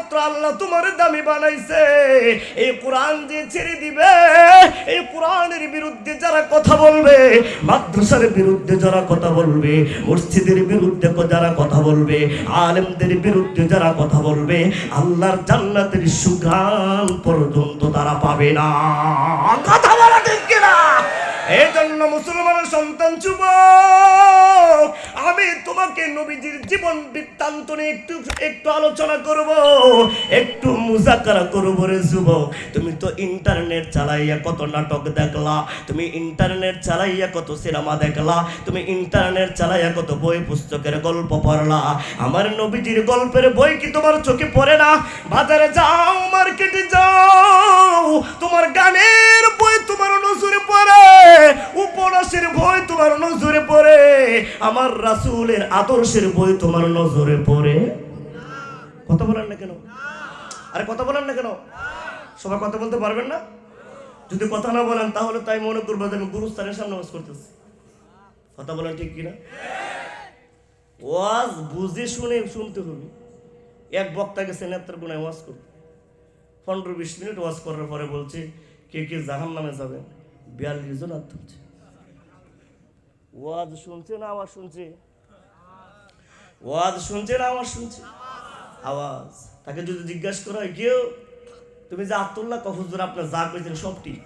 একমাত্র আল্লাহ তোমার দামি বানাইছে। এই কোরআন যে ছেড়ে দিবে। এই কোরআনের বিরুদ্ধে যারা কথা বলবে, মাদ্রাসার বিরুদ্ধে যারা কথা বলবে, মসজিদের বিরুদ্ধে যারা কথা বলবে, আলেমদের বিরুদ্ধে যারা কথা বলবে, আল্লাহর জান্নাতের সুগান পর্যন্ত তারা পাবে না। কথা বলা ঠিক এই মুসলমানের সন্তান যুবক, আমি তোমাকে নবীজির জীবন বৃত্তান্ত নিয়ে একটু একটু আলোচনা করব, একটু মুজাকারা করব রে যুবক। তুমি তো ইন্টারনেট চালাইয়া কত নাটক দেখলা, তুমি ইন্টারনেট চালাইয়া কত সিনেমা দেখলা, তুমি ইন্টারনেট চালাইয়া কত বই পুস্তকের গল্প পড়লা। আমার নবীজির গল্পের বই কি তোমার চোখে পড়ে না? বাজারে যাও, মার্কেটে যাও, তোমার গানের বই তোমার নজরে পড়ে। উপন্যাসের বই তোমার নজরে পড়ে, আমার রাসূলের আদর্শের বই তোমার নজরে পড়ে। কথা বলেন না কেন? আরে কথা বলেন না কেন? সবাই কথা বলতে পারবেন না? যদি কথা না বলেন, তাহলে তাই মনে করব আমি গুরুস্থানের সামনে ওয়াজ করতেছি। কথা বলেন ঠিক কিনা? ওয়াজ বুঝে শুনে শুনতে হবে। এক বক্তা গেছে নেত্রকোনায় ওয়াজ করতে। পনেরো বিশ মিনিট ওয়াজ করার পরে বলছে, কে কে জাহান নামে যাবেন? বিয়াল্লিশ জন ওয়াজ শুনছে না আওয়াজ শুনছে? ওয়াজ শুনছে না আওয়াজ শুনছে? আওয়াজ। তাকে যদি জিজ্ঞাসা করা হয় কেউ তুমি যে আত্মুল্লাহ কফুজুর আপনার যা করেছেন সব ঠিক।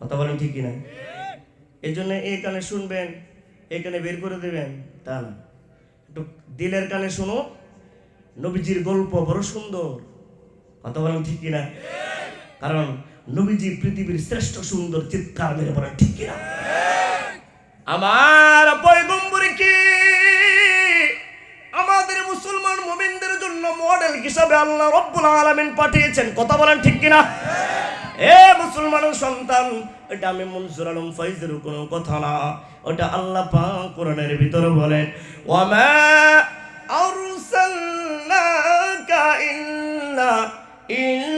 কথা বলেন ঠিক কিনা? এই জন্য এই কানে শুনবেন এই কানে বের করে দেবেন তা না। একটু দিলের কানে শুনো নবীজির গল্প বড় সুন্দর। কথা বলেন ঠিক কিনা? কারণ নবীজি পৃথিবীর শ্রেষ্ঠ সুন্দর চিৎকার মেরে বলেন, ঠিক কিনা? আমার পয়গম্বর কি? আমাদের মুসলমান মুমিনদের জন্য মডেল হিসাবে আল্লাহ রব্বুল আলামিন পাঠিয়েছেন। কথা বলেন, ঠিক কিনা? এ মুসলমান সন্তান, এটা আমি মনসুর আলম ফাইজের কোনো কথা না। ওটা আল্লাহ পাক কোরআনের ভিতরে বলেন, ওয়ামা আরসালনাকা ইল্লা ইল্লা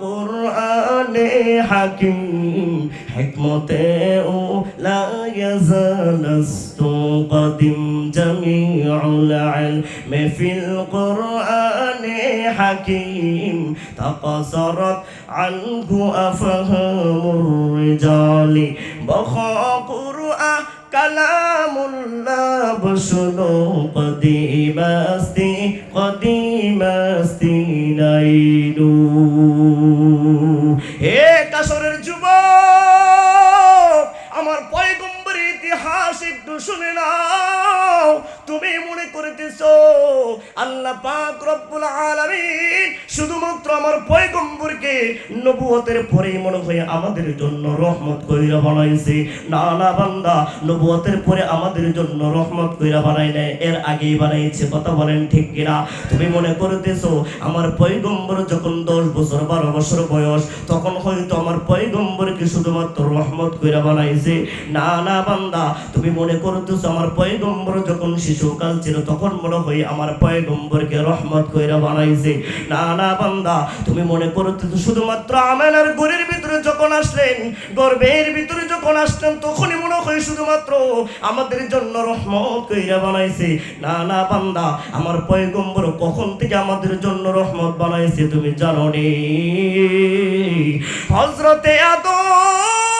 কুরআনে হাকিম হিকমতে ও লা ইয়াজালাস্তু قديم جميع العلم في القرآن حكيم تقصرت عنه أفهام الرجال بخى قرآن كلام الله بشنو قديم استي قديم استي নাইনু শুনে নাও। তুমি মনে করিতেছো, আল্লাহ পাক রব্বুল আলামিন শুধুমাত্র আমার পয়গম্বরকে নবুয়তের পরেই মনে হয় আমাদের জন্য রহমত কইরা বানাইছে। না না, বান্দা, নবুয়তের পরে আমাদের জন্য রহমত কইরা বানাই নাই, এর আগেই বানাইছে, কথা বলেন ঠিক কিনা? তুমি মনে করতেছো, আমার পয়গম্বর যখন দশ বছর, বারো বছর বয়স, তখন হয়তো আমার পয়গম্বরকে শুধুমাত্র রহমত কইরা বানাইছে। না না, বান্দা, তুমি মনে করতেছো, আমার পয়গম্বর যখন শিশুকাল ছিল তখন মনে হয় আমার পয়গম্বরকে রহমত কইরা বানাইছে। না না, বান্দা, তুমি মনে করতেছো শুধুমাত্র আমেনার গরের ভিতরে যখন আসলেন, গর্বের ভিতরে যখন আসলেন, তখনই মনে হয় শুধুমাত্র আমাদের জন্য রহমত কইরা বানাইছে। না না, বান্দা, আমার পয়গম্বর কখন থেকে আমাদের জন্য রহমত বানাইছে তুমি জানো নি? হজরতে আদম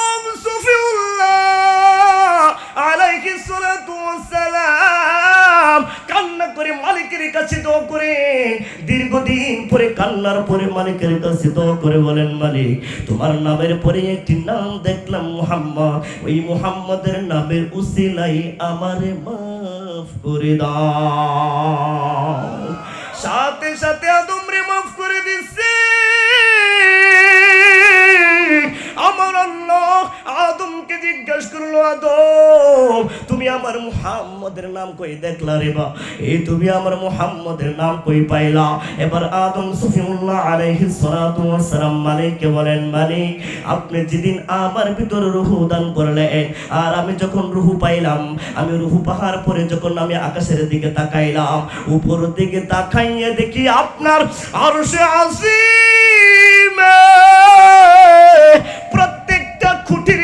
করে মালিকের কাছে দোয়া করে, দীর্ঘদিন পরে কান্নার পরে মালিকের কাছে দোয়া করে বলেন, মালিক, তোমার নামের পরে একটি নাম দেখলাম মুহাম্মদ। ওই মুহাম্মদের নামের উসিলাই আমারে মাফ করে দাও। সাথে সাথে আদম রে মাফ করে দিচ্ছে। আদমকে জিজ্ঞাসা করল আদম তুমি আমার মুহাম্মদের নাম কই দেখলা রে বা? এই তুমি আমার মুহাম্মদের নাম কই পাইলা? এবার আদম সফিউল্লাহ আলাইহিস সালাতু ওয়াস সালাম মালিককে বলেন, মালিক, আপনি যেদিন আমার ভিতরে রুহু দান করলেন আর আমি যখন রুহু পাইলাম, আমি রুহু পাহাড় পরে যখন আমি আকাশের দিকে তাকাইলাম, উপর দিকে তাকাইয়ে দেখি আপনার আরশে আসিমে প্রত্যেকটা খুঁটির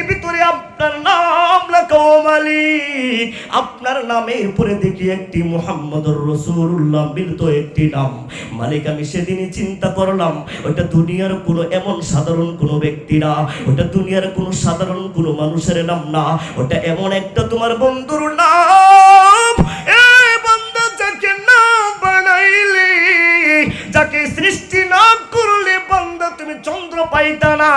আপনার নাম লেখা ও মালিক আপনার নামের পরে দেখি একটি মুহাম্মদুর রাসূলুল্লাহ মিলিত একটি নাম। মালিক, আমি সেদিনই চিন্তা করলাম ওটা দুনিয়ার কোনো এমন সাধারণ কোনো ব্যক্তি না ওটা দুনিয়ার কোনো সাধারণ কোনো মানুষের নাম না ওটা এমন একটা তোমার বন্ধুর নাম। এ বান্দা, যাকে না বানাইলি, যাকে সৃষ্টি না পাইতা না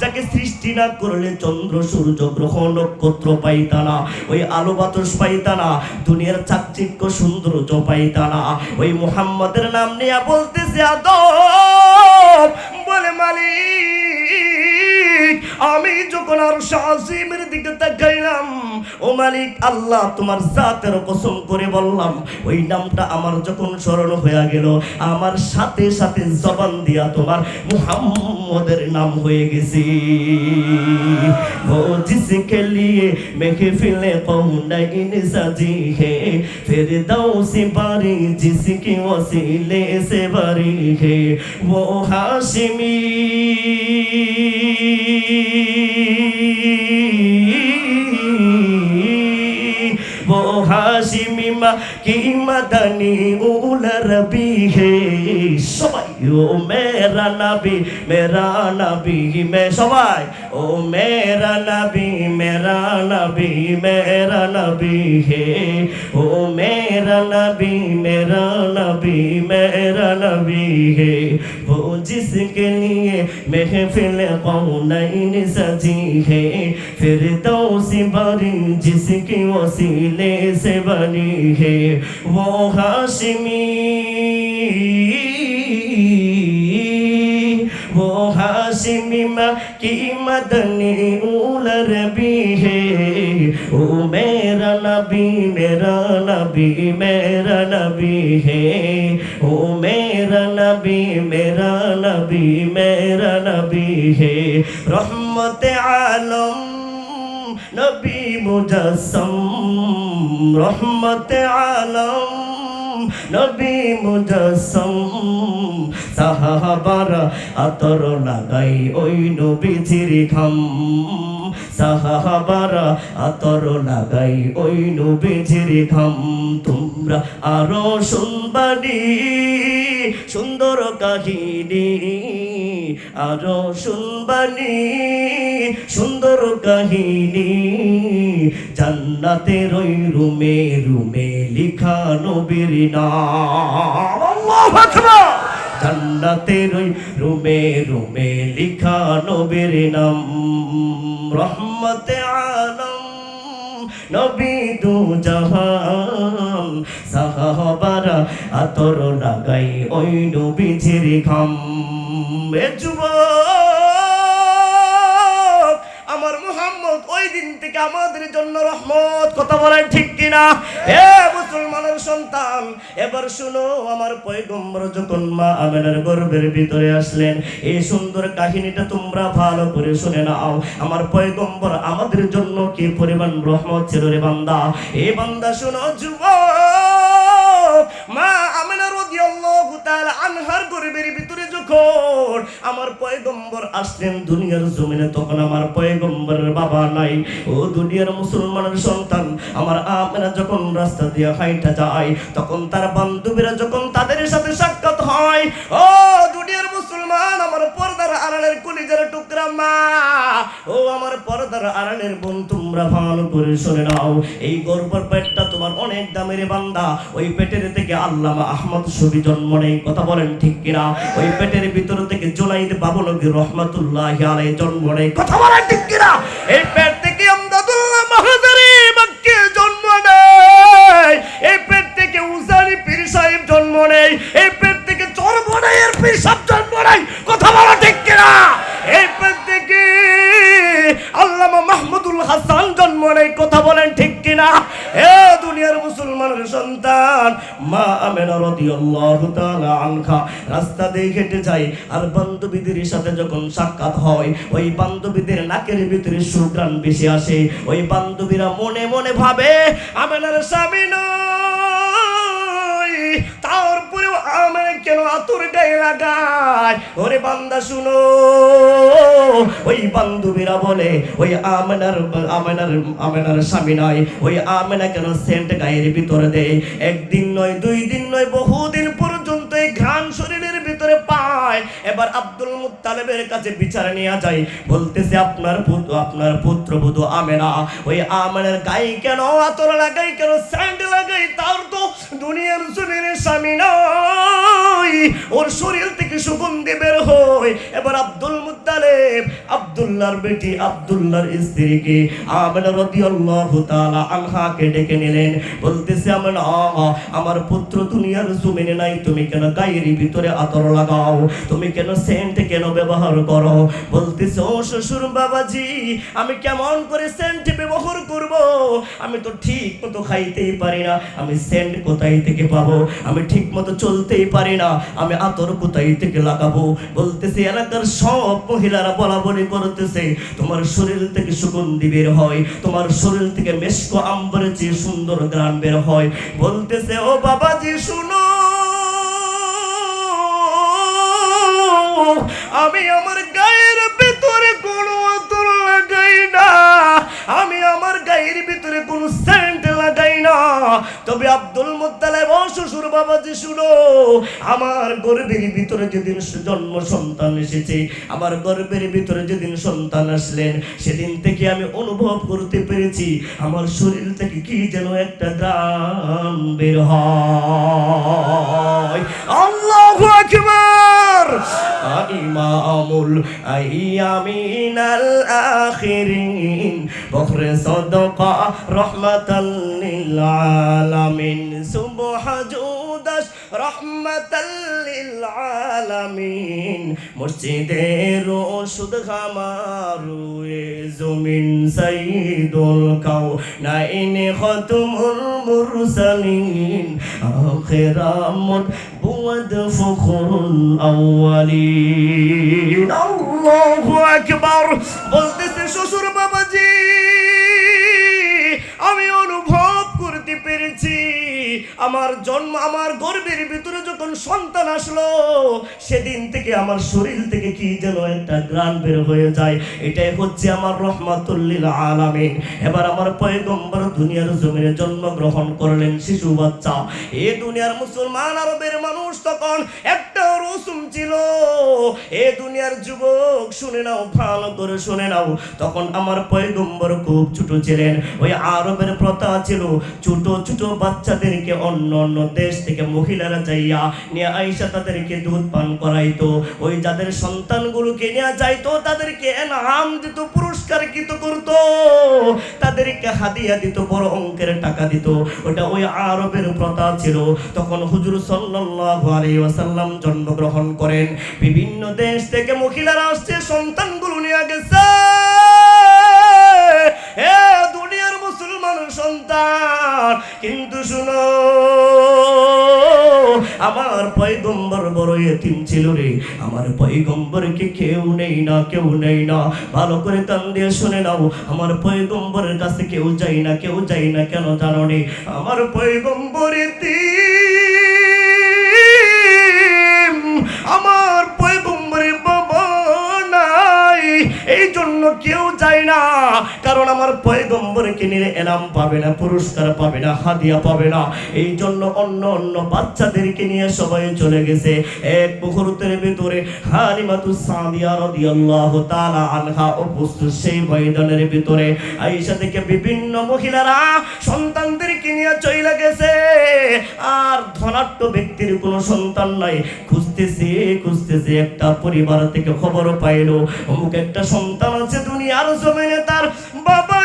যাকে সৃষ্টি না করলে চন্দ্র, সূর্য, গ্রহ, নক্ষত্র পাইতা না ওই আলো বাতাস পাইতা না দুনিয়ার চাকচিক্য সৌন্দর্য পাইতা না ওই মোহাম্মদের নাম নিয়ে বলতেছে আদম বলে, মালিক আমি যখন আর শাহিমের দিকে তাকাইলাম, ও মালিক, আল্লাহ তোমার জাতের কসম করে বললাম, ওই নামটা আমার যখন স্মরণ হয়ে গেল, আমার সাথে সাথে জবান দিয়া তোমার মুহাম্মদের নাম হয়ে গেছি। ও জিসকে লিয়ে মেঘে ফিলে পৌনাইন সাজি হে ফের দাও সে কি জিসকে ওসিলে সে বারি হে ও হাসিমি মাদানি উল রবি হে সবাই, ও মেরা নাবি মেরা নাবি, মে সবাই, ও মেরা নাবি মেরা নাবি মেরা নাবি হে। ও মেরা নবী मेरा नबी मेरा नबी है। वो जिसके लिए महफिल कौनैन सजी है। फिर तो सी बरी जिसकी वसीले से बनी है। वो हाशिमी वो हाशिमी माँ की मदनी उलर भी है। ओ मेरा नबी मेरा नबी मेरा नबी है ओ मेरा नबी मेरा नबी मेरा नबी है रहमत आलम नबी मुजस्सम रहमत आलम নবী মুজাসম সাহাবারা আতর লাগাই ওই নবীজির খাম সাহাবারা আতর লাগাই ওই নবীজির খাম তোমরা আরও শুনবানি। সুন্দর কাহিনী আরও শুনবানি। সুন্দর কাহিনী জান্নাতের ওই রুমে রুমে লিখা নবীর নাম। জান্নাতের ওই রুমে রুমে লিখা নবীর নাম। রহমতে আলম, নবী দু জাহান। সাহাবারা আতর লাগাই ওই নবীজির ঘাম। এ যুবক, আমার মুহাম্মদ ওই দিন থেকে আমাদের জন্য রহমত, কথা বলেন ঠিক কিনা? এ সন্তান। এবার শুনো, আমার পয়গম্বর যখন মা আমেনার গর্ভের ভিতরে আসলেন, এই সুন্দর কাহিনীটা তোমরা ভালো করে শুনে নাও। আমার পয়গম্বর, আমাদের জন্য কি পরিমাণ রহমত ছিল রে বান্দা? এই বান্দা শুনো, যুবক, মা আমেনা রাদিয়াল্লাহু তাআলা আনহার গর্ভের ভিতরে যখন আমার পয়গম্বর আসলেন দুনিয়ার জমিনে, তখন আমার পয়গম্বরের বাবা নাই। ও দুনিয়ার মুসলমানের সন্তান। আমার আমরা যখন রাস্তা দিয়ে হাইটা যায়, তখন তার বান্ধবীরা যখন তাদের সাথে সাক্ষাৎ হয়, ও দুনিয়ার মুসলমান, আমার পর্দার আড়ালের কলিজার টুকরা মা। ও আমার পর্দার আড়ালের বোন, তোমরা ভালো করে শুনে নাও। এই গর্বর পেটটা তোমার অনেক দামের বান্দা। ওই পেটের থেকে আল্লামা আহমদ ছবি জন্ম নেই কথা বলেন ঠিক কিনা? ওই পেটের ভিতর থেকে জোলাইদ বাবলগি রহমাতুল্লাহ আলাই জন্ম নেই কথা বলেন ঠিক কিনা? এই পেট থেকে আমদাদুল্লাহ মাহাজারি মক্কে জন্ম নেই এই পেট থেকে উসারি পীর সাহেব জন্ম নেই এই পেট পীর কথা বলা ঠিক কিনা? এই পেট থেকে আল্লামা মাহমুদুল হাসান জন্ম নেই, কথা বলেন ঠিক কিনা? সন্তান, মা আমেনা রাদিয়াল্লাহু তাআলা আনহা। রাস্তা দিয়ে হেঁটে যায়, আর বান্ধবীদের সাথে যখন সাক্ষাৎ হয়, ওই বান্ধবীদের নাকের ভিতরে সুগ্রাণ বেশি আসে। ওই বান্ধবীরা মনে মনে ভাবে, আমেনার স্বামী নয়। আতুর গায়ে লাগায়। ওরে বান্দা, শুনো। ওই বান্ধবীরা বলে, ওই আমেনার আমেনার আমেনার স্বামী নয়, ওই আমেনা কেন সেন্ট গায়ের ভিতরে দেয়। একদিন নয়, দুই দিন নয়, বহুদিন পর্যন্ত এবার আব্দুল মুত্তালেবের কাছে বিচার নিয়ে যায় বলতেছে, আপনার পুত্র, আপনার পুত্রবধূ আমেনা, ওই আমেনার গায়ে কেন আতর লাগাই, কেন স্যান্ড লাগাই? তার তো দুনিয়ার জমিনে স্বামী নয় ওর শরীর থেকে সুগন্ধি বের হয়। এবার আব্দুল মুত্তালেব আব্দুল্লাহর বেটি আব্দুল্লাহর স্ত্রীকে আমেনা রাদিয়াল্লাহু তাআলা আনহাকে ডেকে নিলেন। বলতেছে, আমেনা, আমার পুত্র দুনিয়ার জমিনে নাই, তুমি কেন গায়ের ভিতরে আতর লাগাও? তুমি কেন সেন্ট কেন ব্যবহার করো? বলতেছে, ও শ্বশুর বাবাজি, আমি কেমন করে সেন্ট ব্যবহার করব? আমি তো ঠিক মতো খাইতেই পারি না। আমি সেন্ট কোথায় থেকে পাবো? আমি ঠিক মতো চলতেই পারি না। আমি আতর কোথায় থেকে লাগাবো? বলতেছে, এলাকার সব মহিলারা বলা বলি করতেছে, তোমার শরীর থেকে সুগন্ধি বের হয়, তোমার শরীর থেকে মেশকো আম্বরের চেয়ে সুন্দর গ্রাম বের হয়। বলতেছে, ও বাবাজি, শুনো আমি আমার গায়ের ভিতরে কোনো আতর লাগাই না। আমি আমার গায়ের ভিতরে কোনো সেন্ট লাগাই না। তবে আব্দুল মুত্তালেব শ্বশুর বাবাজি, শুনো, আমার গর্ভের ভিতরে যেদিন জন্ম সন্তান এসেছে, আমার গর্বের ভিতরে যেদিন সন্তান আসলেন, সেদিন থেকে আমি অনুভব করতে পেরেছি, আমার শরীর থেকে কি যেন একটা গ্রাম বের হয়। ইমামুল আইয়ামিনাল আখিরিন। বখরে সদকা রহমাতাল লিল আলামিন। সুবহ জুদাস রহমাতাল লিল আলামিন মসজিদের ওষুধ খামারু এ জমিন সাইদুল কাউ নাইন খতমুল মুরসালিন আখিরামুন বুয়াদ ফখরুল আউয়ালিন। আল্লাহু আকবার, বলতেছে, শ্বশুর বাবাজি, আমি অনুভব আমার জন্ম, আমার গর্বের ভিতরে যখন সন্তান আসলো, সেদিন থেকে আমার শরীর থেকে কি যেন একটা গ্রাণ বের হয়ে যায়। এটাই হচ্ছে আমার রহমাতুল্লিল আলামিন। এবার আমার পয়গম্বর দুনিয়ার জমিনে জন্মগ্রহণ করলেন শিশু বাচ্চা। এ দুনিয়ার মুসলমান আরবের মানুষ তখন একটা রসুম ছিল। এ দুনিয়ার যুবক, শুনে নাও, ভালো করে শুনে নাও। তখন আমার পয়গম্বর খুব ছোট ছিলেন। ওই আরবের প্রথা ছিল ছোট ছোট বাচ্চাদেরকে অন্য অন্য দেশ থেকে মহিলারা যাইয়া নিয়ে আইসা তাদেরকে দুধ পান করাইতো। ওই যাদের সন্তানগুলোকে নিয়ে যাইতো, তাদেরকে নাম দিত, পুরস্কার কৃত করতো। তাদেরকে হাদিয়া দিত, বড় অঙ্কের টাকা দিত। ওটা ওই আরবের প্রথা ছিল। তখন হুজুর সাল্লাল্লাহু আলাইহি ওয়াসাল্লাম জন্মগ্রহণ করেন। বিভিন্ন দেশ থেকে মহিলারা আসছে, সন্তানগুলো নিয়ে গেছে। কিন্তু শুনো, আমার পয়গম্বর বড় এতিম ছিল রে। আমার পয়গম্বরকে কেউ নেই না, কেউ নেই না। ভালো করে কান দিয়ে শুনে নাও, আমার পয়গম্বরের কাছে কেউ যাই না, কেউ যাই না, কেন জানো নে আমার পয়গম্বর এতিম, আমার জন্য কেউ যায় না। কারণ আমার পয়গম্বরকে নিলে এনাম পাবে না, পুরস্কার পাবে না, হাদিয়া পাবে না। এই জন্য অন্য অন্য বাচ্চাদেরকে নিয়ে সবাই চলে গেছে। এক মুহূর্তের ভিতরে হালিমাতু সাদিয়া রাদিয়াল্লাহু তাআলা আনহা উপস্থিত সেই ময়দানের ভিতরে। আয়েশা থেকে বিভিন্ন মহিলারা সন্তানদেরকে নিয়ে চলে গেছে। আর ধনাঢ্য ব্যক্তির কোনো সন্তান নাই। খুঁজতেছে খুঁজতেছে, একটা পরিবার থেকে খবর পাইলো। অমুক একটা সন্তান আছে দুনিয়ার জমিনে, তার বাবা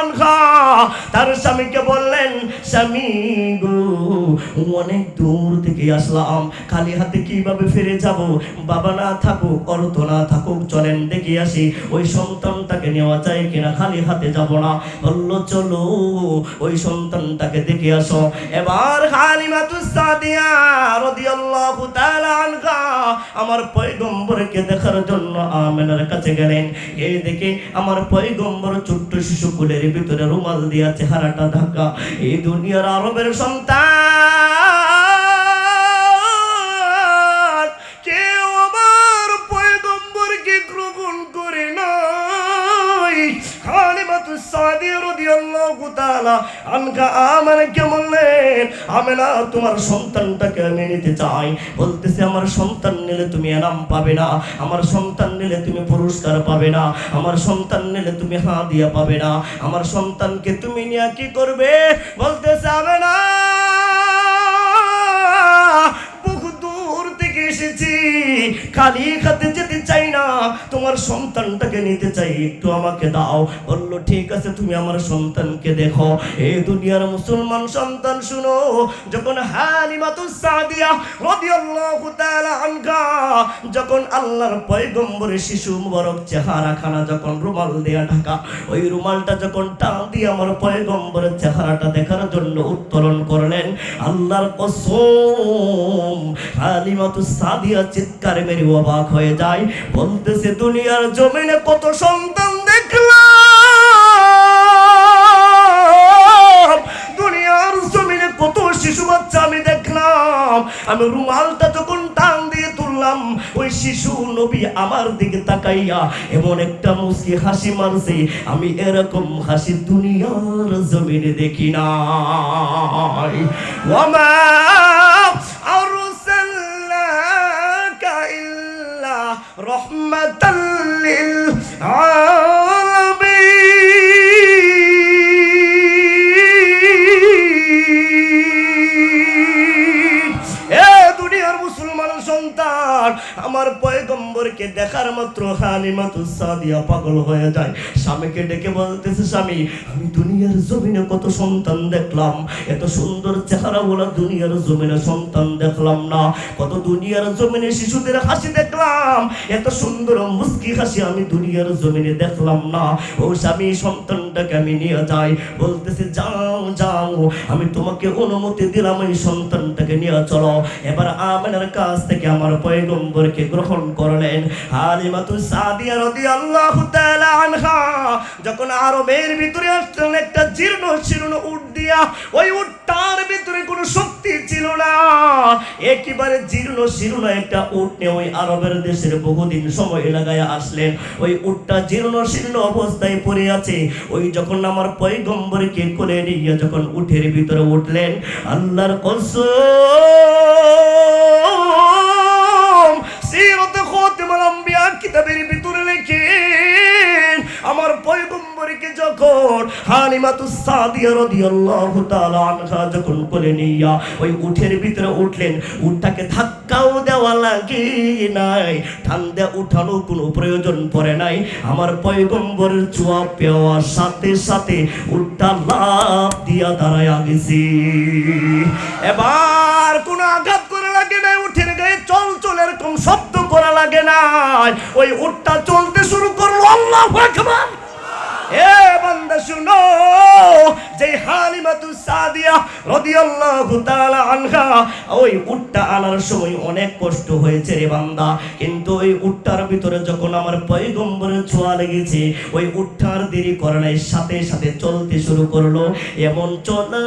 আনহা, তার স্বামীকে বললেন স্বামী গো অনেক দূর থেকে আসলাম। খালি হাতে কীভাবে ফিরে যাব? বাবা না থাকুক অর্থ না থাকুক, চলেন দেখে আসি। ওই সন্তানটাকে নেওয়া যায় কিনা? খালি হাতে যাব না। বলল, চলো, ওই সন্তানটাকে দেখে আসো। এবার সাদিয়া রাদিয়াল্লাহু তাআলা আনহা আমার পয়গম্বরকে দেখার জন্য আমেনার কাছে গেলেন। এই দেখে আমার পয়গম্বর ছোট্ট শিশু কুলের ভিতরে রুমাল দিয়া চেহারাটা ঢাকা। এই দুনিয়ার আরবের সন্তান। আমি আমার সন্তান নিলে তুমি না পুরস্কার পাবে না, আমার সন্তান নিলে তুমি হা দিয়া পাবে না, আমার সন্তানকে তুমি নিয়ে কি করবে। বলতেছে, আমেনা, বহু দূর থেকে এসেছি, খালি খাতে যেতে চাই না তোমার সন্তানটাকে নিতে চাই, একটু আমাকে দাও। বলল, ঠিক আছে, তুমি আমার সন্তানকে দেখো। এই দুনিয়ার মুসলমান সন্তান, শুনো। যখন সাদিয়া রাদিয়াল্লাহু তাআলা আনহা, যখন আল্লাহর পয়গম্বরের শিশু মুবারক চেহারা খানা যখন রুমাল দেয়া ঢাকা, ওই রুমালটা যখন টান দিয়ে আমার পয়গম্বরের চেহারাটা দেখার জন্য উত্তোলন করলেন, আল্লাহর কসম হালিমাতুস সাদিয়া চিৎকার মেরে অবাক হয়ে যায়। বলতেছে, দুনিয়ার জমিনে কত সন্তান দেখলাম। দুনিয়ার জমিনে কত শিশু বাচ্চা আমি দেখলাম। আমি রুমালটা যখন টান দিয়ে তুললাম, ওই শিশু নবী আমার দিকে তাকাইয়া এমন একটা মুসকি হাসি মারছে, আমি এরকম হাসি দুনিয়ার জমিনে দেখি নাই। রাহমাতাল লিল পয়গম্বরকে দেখার মাত্র হালিমাতুস সাদিয়া পাগল হয়ে যায়। স্বামীকে ডেকে বলতেছে, স্বামী, আমি দুনিয়ার জমিনে কত সন্তান দেখলাম। এত সুন্দর চেহারা বলা দুনিয়ার জমিনে সন্তান দেখলাম না। কত দুনিয়ার জমিনে শিশুদের হাসি দেখলাম। এত সুন্দর মুস্কি হাসি আমি দুনিয়ার জমিনে দেখলাম না। ও স্বামী, সন্তানটাকে আমি নিয়ে যাই। বলতেছে, যাও যাও, আমি তোমাকে অনুমতি দিলাম, এই সন্তানটাকে নিয়ে চলো। এবার আমেনার কাছ থেকে আমার পয়গম্বরকে গ্রহণ করলেন হালিমাতু সাদিয়া রাদিয়াল্লাহু তাআলা আনহা, যখন আরবের ভিতরে আসলেন, একটা জীর্ণ শীর্ণ উট দিয়া, ওই উটটার ভিতরে কোনো শক্তি ছিল না। একেবারে জীর্ণ শীর্ণ একটা উট নিয়ে ওই আরবের দেশের বহুদিন সময় লাগায় আসলেন। ওই উটটা জীর্ণ শীর্ণ অবস্থায় পড়ে আছে। ওই যখন আমার পয়গম্বরকে কোলে নিয়ে যখন উঠের ভিতরে উঠলেন, আল্লাহর কসম খাতিমুল কিতাবের ভিতরে লেখেন আমার পয়গম্বরকে যখন হালিমাতুস সাদিয়া রাদিয়াল্লাহু তাআলা আনহা যখন কোলে নিয়া ওই উঠের ভিতরে উঠলেন উঠটাকে ধাক্কাও দেওয়া লাগে নাই, ঠান্ডা উঠানো কোনো প্রয়োজন পড়ে নাই। আমার পয়গম্বরের চুয়া পেওয়ার সাথে সাথে উঠটা লাভ দিয়া দাঁড়ায় গেছি। এবার কোনো আঘাত নাই। ওই উঠটা চলতে শুরু করল। আল্লাহ এ বান্দা শুনো। যে হালিমাতু সাদিয়া রাদিয়াল্লাহু তাআলা আনহা, ওই উটটা আনার সময় অনেক কষ্ট হয়েছে রে বান্দা। কিন্তু ওই উটটার ভিতরে যখন আমার পয়গম্বরের ছোঁয়া লেগেছে, ওই উটটার দেরি করে নাই সাথে সাথে চলতে শুরু করল। এমন চলা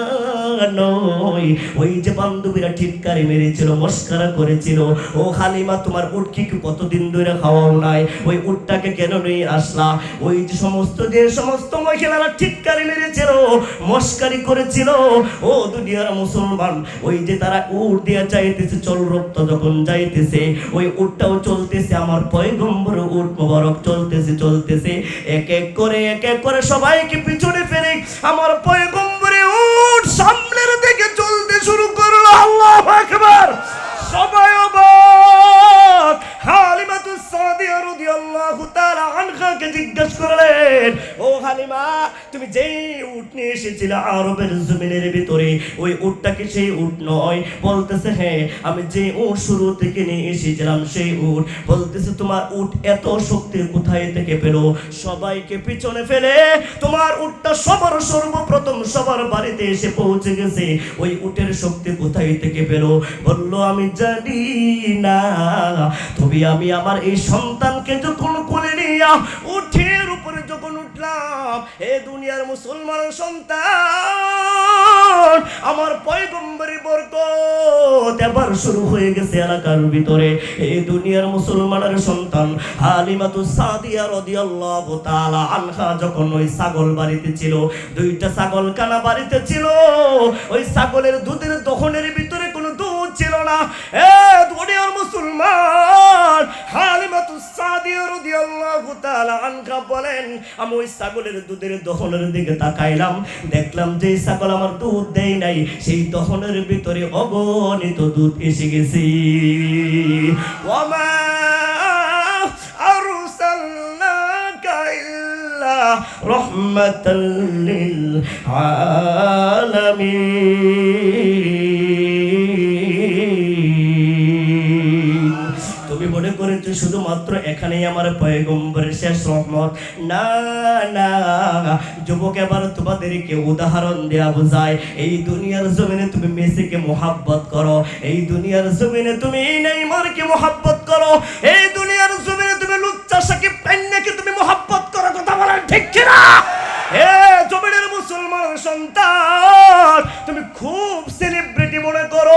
নয়, ওই যে বান্ধবীরা ঠিককারি মেরেছিল, মস্কারা করেছিল, ও হালিমা, তোমার উট কি কতদিন ধরে খাওয়াও নাই? ওই উটটাকে কেন নিয়ে আসলা? ওই যে সমস্ত যে সমস্ত মহিলারা ঠিককারি মেরেছিল মস্কারি করেছিল। ও দুনিয়ার মুসলমান, ওই যে তারা উট দিয়া চাইতেছে চল রক্ত যখন যাইতেছে, ওই উটটাও চলতেছে, আমার পয়গম্বর উট মোবারক চলতেছে চলতেছে। এক এক করে, এক এক করে সবাইকে পিছনে ফেলে আমার পয়গম্বরে উট সামনের দিকে চলতে শুরু করল। আল্লাহ আকবার! আনহাকে জিজ্ঞাসা করলেন, ও হালিমা, তুমি যেই উট নিয়ে এসেছিলে আরবের জমিনের ভিতরে, ওই উটটা কি সেই উট নয়? বলতেছে হ্যাঁ আমি যে উট শুরু থেকে নিয়ে এসেছিলাম সেই উট। বলতেছে, তোমার উট এত শক্তি কোথায় থেকে পেল? সবাইকে পিছনে ফেলে, তোমার উটটা সবার সর্বপ্রথম সবার বাড়িতে এসে পৌঁছে গেছে। ওই উটের শক্তি কোথায় থেকে পেল? বলল, আমি জানি না। তবে আমি, আমার এই সন্তানকে যখন কোলে নিয়া উঠের উপরে যখন উঠলাম এ দুনিয়ার মুসলমান সন্তান, আমার পয়গম্বরী বরকত এবার শুরু হয়ে গেছে এলাকার ভিতরে। দুনিয়ার মুসলমানের সন্তান সাদিয়া রাদিয়াল্লাহু তাআলা আনহা যখন ওই ছাগল বাড়িতে ছিল, দুইটা ছাগল কানা বাড়িতে ছিল, ওই ছাগলের দুধের দহনের ভিতরে না? এ দুনিয়ার মুসলমান। হালিমাতু সাদিয়া রাদিয়াল্লাহু তাআলা আনহা বলেন, আমি ওই ছাগলের দুধের দহনের দিকে তাকাইলাম। দেখলাম যে ছাগল আমার দুধ দেয় নাই। সেই দহনের ভিতরে অগণিত দুধ এসে গেছে। ওমা আরসালনাকা ইল্লা করেছ শুধুমাত্র এখানেই আমার পয়গম্বরের শেষ রহমত। না না, যুবক, এবার তোমাদেরকে উদাহরণ দেয়া বোঝায়। এই দুনিয়ার জমিনে তুমি মেসিকে মোহাব্বত করো। এই দুনিয়ার জমিনে তুমি নেইমারকে মোহাব্বত করো। এই দুনিয়ার জমিনে তুমি লুচ্চা, সাকিব তুমি মোহাব্বত করো। কথা বলার ঠিক কিনা? হে জমিনের মুসলমান সন্তান, তুমি খুব সেলিব্রিটি মনে করো।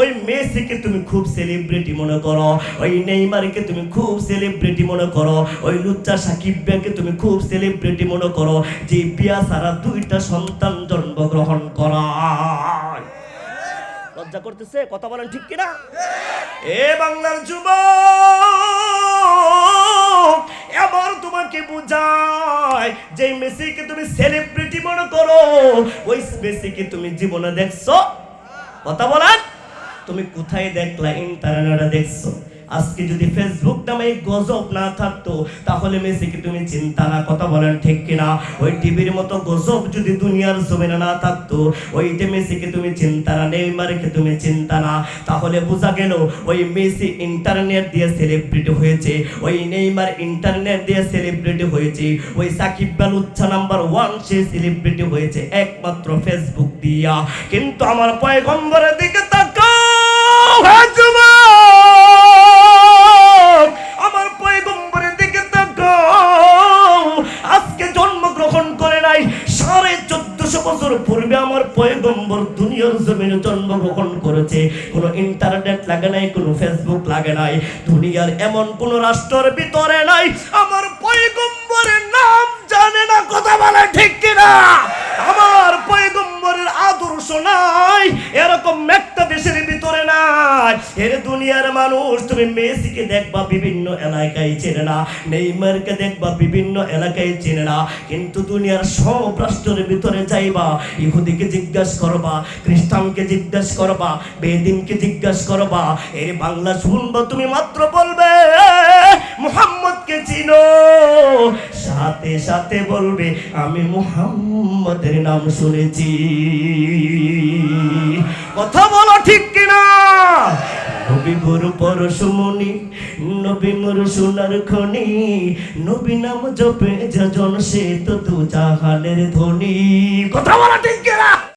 ওই মেসিকে তুমি খুব সেলিব্রিটি মনে করো, ওই নেইমারকে তুমি খুব সেলিব্রিটি মনে করো, ওই লুচ্চা সাকিবকে তুমি খুব সেলিব্রিটি মনে করো, যে বিয়া সারা দুইটা সন্তান জন্মগ্রহণ করায়। লজ্জা করতেছে? কথা বলেন ঠিক কিনা? এ বাংলার যুবক, এবার তোমাকে বুঝায়, যে মেসিকে তুমি সেলিব্রিটি মনে করো, ওই মেসিকে তুমি জীবনে দেখছ? কথা বলেন। তুমি কোথায় দেখলা? ইন্টারনেটে দেখছ। আজকে যদি ফেসবুক নামে গজব না থাকতো, তাহলে মেসিকে তুমি চিন্তা না, কথা বলেন ঠিক কিনা? ওই টিভির মতো গজব যদি দুনিয়ার জমিনে না থাকতো, ওইটা মেসিকে তুমি চিন্তা না, নেইমারকে তুমি চিন্তা না। তাহলে বোঝা গেল, ওই মেসি ইন্টারনেট দিয়ে সেলিব্রিটি হয়েছে, ওই নেইমার ইন্টারনেট দিয়ে সেলিব্রিটি হয়েছে, ওই সাকিব আল উচ্চা নাম্বার ওয়ান সে সেলিব্রিটি হয়েছে, একমাত্র ফেসবুক দিয়া। কিন্তু আমার পয়গম্বরের দিকে জমিনে জন্মগ্রহণ করেছে, কোনো ইন্টারনেট লাগে নাই, কোনো ফেসবুক লাগে নাই, দুনিয়ার এমন কোন রাষ্ট্রের ভিতরে নাই, আমার পয়গম্বরের নাম জানে না কথা বলে ঠিক কিনা। এর দুনিয়ার মানুষ, তুমি মেসিকে দেখবা বিভিন্ন এলাকায় চেনে না, নেইমারকে দেখবা বিভিন্ন এলাকায় চেনে না, কিন্তু দুনিয়ার সব রাষ্ট্রের ভিতরে যাইবা, ইহুদিকে জিজ্ঞাসা করবা, খ্রিস্টানকে জিজ্ঞাসা করবা, বেদিনকে জিজ্ঞাসা করবা, এর বাংলা শুনবা তুমি মাত্র বলবে, মুহাম্মদকে চিনো। সাথে সাথে বলবে, আমি মুহাম্মদের নাম শুনেছি। কথা বলো ঠিক কিনা? নবী মোর পরশুমনি নবী মোর সোনার খনি, নবী নাম জপে যজন সে তো দু জাহানের ধ্বনি কথা বলা ঠিক